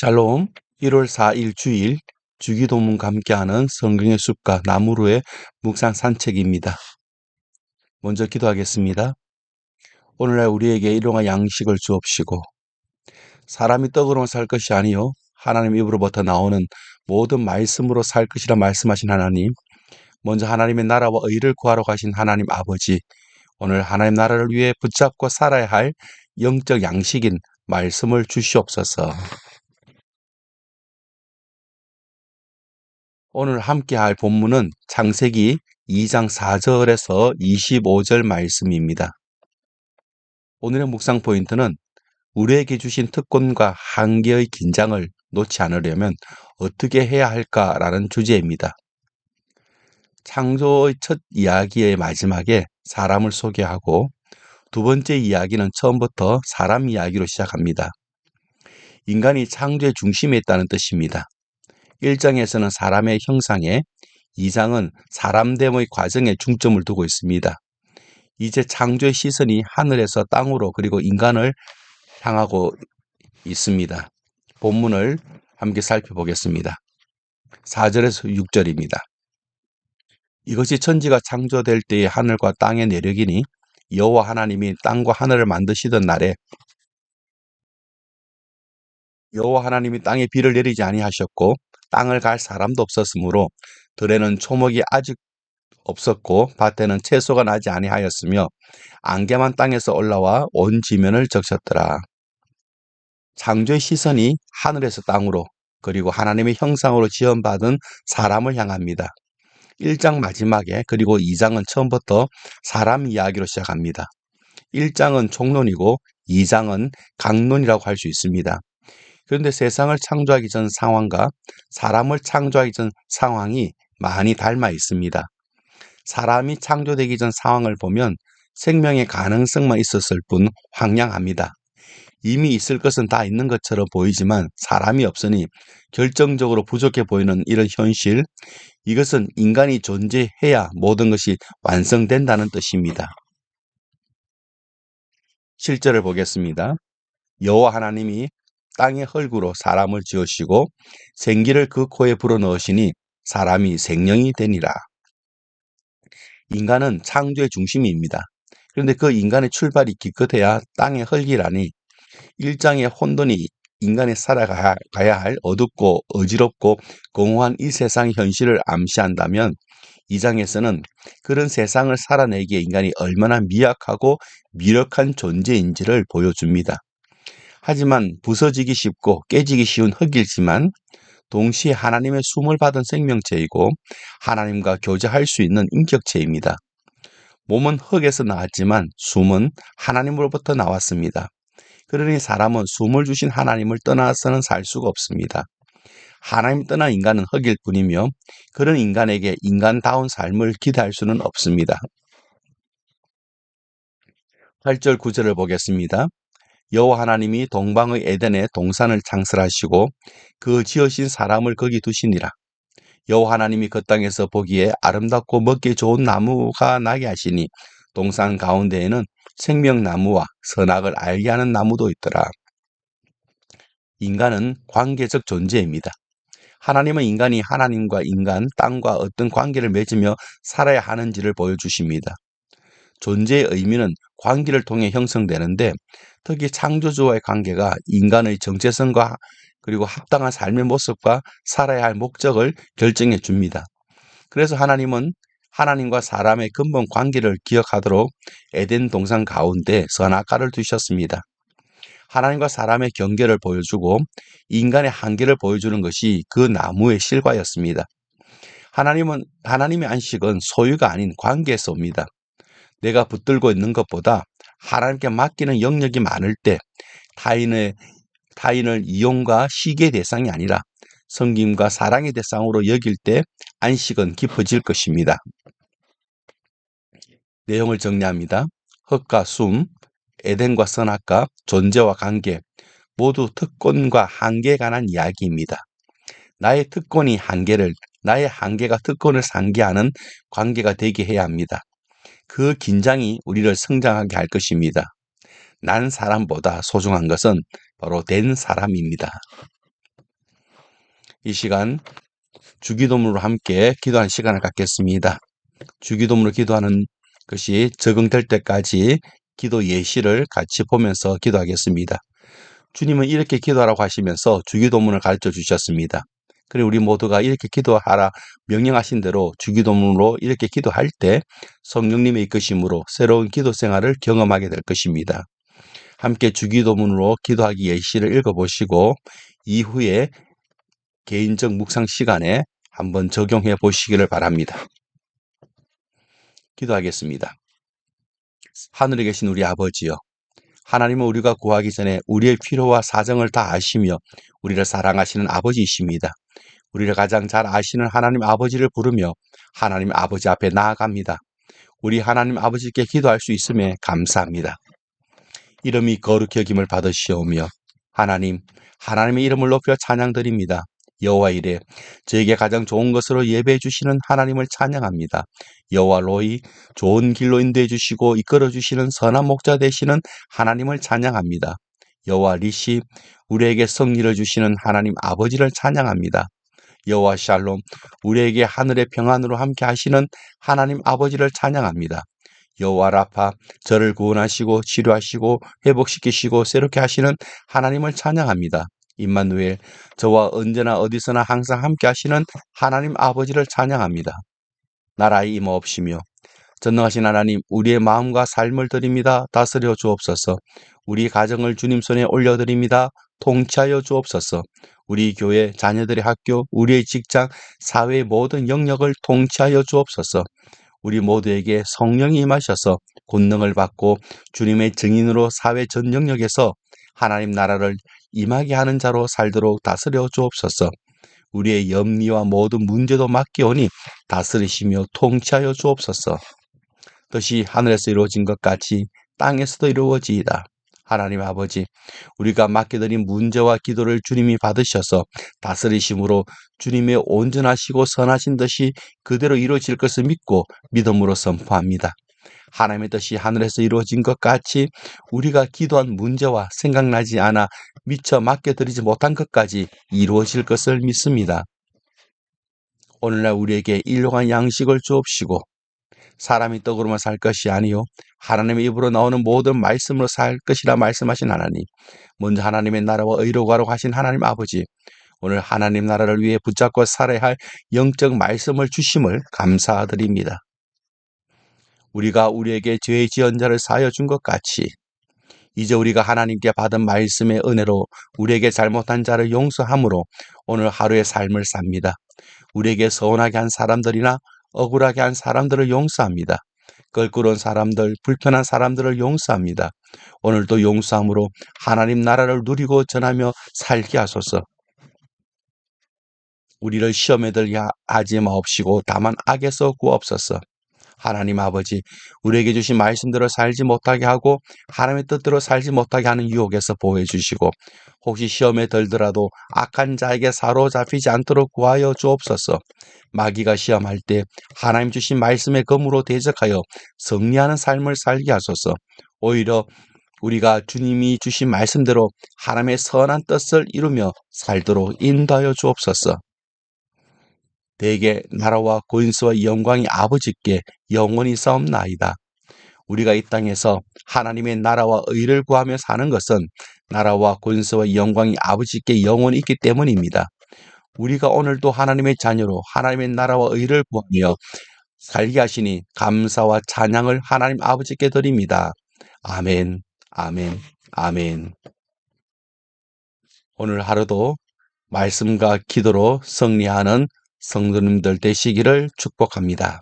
샬롬 1월 4일 주일 주기도문과 함께하는 성경의 숲과 나무로의 묵상 산책입니다. 먼저 기도하겠습니다. 오늘날 우리에게 일용할 양식을 주옵시고 사람이 떡으로만 살 것이 아니요 하나님 입으로부터 나오는 모든 말씀으로 살 것이라 말씀하신 하나님 먼저 하나님의 나라와 의를 구하러 가신 하나님 아버지 오늘 하나님 나라를 위해 붙잡고 살아야 할 영적 양식인 말씀을 주시옵소서. 오늘 함께 할 본문은 창세기 2장 4절에서 25절 말씀입니다. 오늘의 묵상 포인트는 우리에게 주신 특권과 한계의 긴장을 놓지 않으려면 어떻게 해야 할까라는 주제입니다. 창조의 첫 이야기의 마지막에 사람을 소개하고 두 번째 이야기는 처음부터 사람 이야기로 시작합니다. 인간이 창조의 중심에 있다는 뜻입니다. 1장에서는 사람의 형상에 2장은 사람됨의 과정에 중점을 두고 있습니다. 이제 창조의 시선이 하늘에서 땅으로 그리고 인간을 향하고 있습니다. 본문을 함께 살펴보겠습니다. 4절에서 6절입니다. 이것이 천지가 창조될 때의 하늘과 땅의 내력이니 여호와 하나님이 땅과 하늘을 만드시던 날에 여호와 하나님이 땅에 비를 내리지 아니하셨고 땅을 갈 사람도 없었으므로 들에는 초목이 아직 없었고 밭에는 채소가 나지 아니하였으며 안개만 땅에서 올라와 온 지면을 적셨더라. 창조의 시선이 하늘에서 땅으로 그리고 하나님의 형상으로 지원받은 사람을 향합니다. 1장 마지막에 그리고 2장은 처음부터 사람 이야기로 시작합니다. 1장은 총론이고 2장은 강론이라고 할 수 있습니다. 그런데 세상을 창조하기 전 상황과 사람을 창조하기 전 상황이 많이 닮아 있습니다. 사람이 창조되기 전 상황을 보면 생명의 가능성만 있었을 뿐 황량합니다. 이미 있을 것은 다 있는 것처럼 보이지만 사람이 없으니 결정적으로 부족해 보이는 이런 현실, 이것은 인간이 존재해야 모든 것이 완성된다는 뜻입니다. 실제를 보겠습니다. 여호와 하나님이 땅의 흙으로 사람을 지으시고 생기를 그 코에 불어넣으시니 사람이 생명이 되니라. 인간은 창조의 중심입니다. 그런데 그 인간의 출발이 기껏해야 땅의 흙이라니 일장의 혼돈이 인간이 살아가야 할 어둡고 어지럽고 공허한 이 세상 현실을 암시한다면 이 장에서는 그런 세상을 살아내기에 인간이 얼마나 미약하고 미력한 존재인지를 보여줍니다. 하지만 부서지기 쉽고 깨지기 쉬운 흙이지만 동시에 하나님의 숨을 받은 생명체이고 하나님과 교제할 수 있는 인격체입니다. 몸은 흙에서 나왔지만 숨은 하나님으로부터 나왔습니다. 그러니 사람은 숨을 주신 하나님을 떠나서는 살 수가 없습니다. 하나님 떠난 인간은 흙일 뿐이며 그런 인간에게 인간다운 삶을 기대할 수는 없습니다. 8절 9절을 보겠습니다. 여호와 하나님이 동방의 에덴에 동산을 창설하시고 그 지으신 사람을 거기 두시니라. 여호와 하나님이 그 땅에서 보기에 아름답고 먹기 좋은 나무가 나게 하시니 동산 가운데에는 생명나무와 선악을 알게 하는 나무도 있더라. 인간은 관계적 존재입니다. 하나님은 인간이 하나님과 인간, 땅과 어떤 관계를 맺으며 살아야 하는지를 보여주십니다. 존재의 의미는 관계를 통해 형성되는데 특히 창조주와의 관계가 인간의 정체성과 그리고 합당한 삶의 모습과 살아야 할 목적을 결정해 줍니다. 그래서 하나님은 하나님과 사람의 근본 관계를 기억하도록 에덴 동산 가운데 선악과를 두셨습니다. 하나님과 사람의 경계를 보여주고 인간의 한계를 보여주는 것이 그 나무의 실과였습니다. 하나님은 하나님의 안식은 소유가 아닌 관계에서 옵니다. 내가 붙들고 있는 것보다 하나님께 맡기는 영역이 많을 때 타인의 타인을 이용과 시기의 대상이 아니라 성김과 사랑의 대상으로 여길 때 안식은 깊어질 것입니다. 내용을 정리합니다. 흙과 숨, 에덴과 선악과, 존재와 관계, 모두 특권과 한계에 관한 이야기입니다. 나의 특권이 한계를, 나의 한계가 특권을 상기하는 관계가 되게 해야 합니다. 그 긴장이 우리를 성장하게 할 것입니다. 난 사람보다 소중한 것은 바로 된 사람입니다. 이 시간 주기도문으로 함께 기도하는 시간을 갖겠습니다. 주기도문으로 기도하는 것이 적응될 때까지 기도 예시를 같이 보면서 기도하겠습니다. 주님은 이렇게 기도하라고 하시면서 주기도문을 가르쳐 주셨습니다. 그리고 우리 모두가 이렇게 기도하라 명령하신 대로 주기도문으로 이렇게 기도할 때 성령님의 이끄심으로 새로운 기도 생활을 경험하게 될 것입니다. 함께 주기도문으로 기도하기 예시를 읽어보시고 이후에 개인적 묵상 시간에 한번 적용해 보시기를 바랍니다. 기도하겠습니다. 하늘에 계신 우리 아버지여, 하나님은 우리가 구하기 전에 우리의 필요와 사정을 다 아시며 우리를 사랑하시는 아버지이십니다. 우리를 가장 잘 아시는 하나님 아버지를 부르며 하나님 아버지 앞에 나아갑니다. 우리 하나님 아버지께 기도할 수 있음에 감사합니다. 이름이 거룩히 여김을 받으시오며 하나님, 하나님의 이름을 높여 찬양드립니다. 여호와 이래 저에게 가장 좋은 것으로 예배해 주시는 하나님을 찬양합니다. 여호와 로이 좋은 길로 인도해 주시고 이끌어 주시는 선한 목자 되시는 하나님을 찬양합니다. 여호와 리시 우리에게 성리를 주시는 하나님 아버지를 찬양합니다. 여호와 샬롬 우리에게 하늘의 평안으로 함께 하시는 하나님 아버지를 찬양합니다. 여호와 라파 저를 구원하시고 치료하시고 회복시키시고 새롭게 하시는 하나님을 찬양합니다. 임마누엘 저와 언제나 어디서나 항상 함께 하시는 하나님 아버지를 찬양합니다. 나라의 임없이며 전능하신 하나님 우리의 마음과 삶을 드립니다. 다스려 주옵소서. 우리 가정을 주님 손에 올려드립니다. 통치하여 주옵소서. 우리 교회, 자녀들의 학교, 우리의 직장, 사회의 모든 영역을 통치하여 주옵소서. 우리 모두에게 성령이 임하셔서 권능을 받고 주님의 증인으로 사회 전 영역에서 하나님 나라를 임하게 하는 자로 살도록 다스려 주옵소서. 우리의 염리와 모든 문제도 맡기오니 다스리시며 통치하여 주옵소서. 뜻이 하늘에서 이루어진 것 같이 땅에서도 이루어지이다. 하나님 아버지, 우리가 맡겨드린 문제와 기도를 주님이 받으셔서 다스리심으로 주님의 온전하시고 선하신 뜻이 그대로 이루어질 것을 믿고 믿음으로 선포합니다. 하나님의 뜻이 하늘에서 이루어진 것 같이 우리가 기도한 문제와 생각나지 않아 미처 맡겨드리지 못한 것까지 이루어질 것을 믿습니다. 오늘날 우리에게 일용한 양식을 주옵시고 사람이 떡으로만 살 것이 아니요 하나님의 입으로 나오는 모든 말씀으로 살 것이라 말씀하신 하나님 먼저 하나님의 나라와 의로 가라고 하신 하나님 아버지 오늘 하나님 나라를 위해 붙잡고 살아야 할 영적 말씀을 주심을 감사드립니다. 우리가 우리에게 죄의 지연자를 사여 준 것 같이 이제 우리가 하나님께 받은 말씀의 은혜로 우리에게 잘못한 자를 용서함으로 오늘 하루의 삶을 삽니다. 우리에게 서운하게 한 사람들이나 억울하게 한 사람들을 용서합니다. 껄끄러운 사람들, 불편한 사람들을 용서합니다. 오늘도 용서함으로 하나님 나라를 누리고 전하며 살게 하소서. 우리를 시험에 들게 하지 마옵시고 다만 악에서 구옵소서. 하나님 아버지, 우리에게 주신 말씀대로 살지 못하게 하고 하나님의 뜻대로 살지 못하게 하는 유혹에서 보호해 주시고 혹시 시험에 들더라도 악한 자에게 사로잡히지 않도록 구하여 주옵소서. 마귀가 시험할 때 하나님 주신 말씀의 검으로 대적하여 승리하는 삶을 살게 하소서. 오히려 우리가 주님이 주신 말씀대로 하나님의 선한 뜻을 이루며 살도록 인도하여 주옵소서. 대개 나라와 권수와 영광이 아버지께 영원히 싸움나이다. 우리가 이 땅에서 하나님의 나라와 의를 구하며 사는 것은 나라와 권수와 영광이 아버지께 영원히 있기 때문입니다. 우리가 오늘도 하나님의 자녀로 하나님의 나라와 의를 구하며 살게 하시니 감사와 찬양을 하나님 아버지께 드립니다. 아멘, 아멘, 아멘. 오늘 하루도 말씀과 기도로 승리하는 성도님들 되시기를 축복합니다.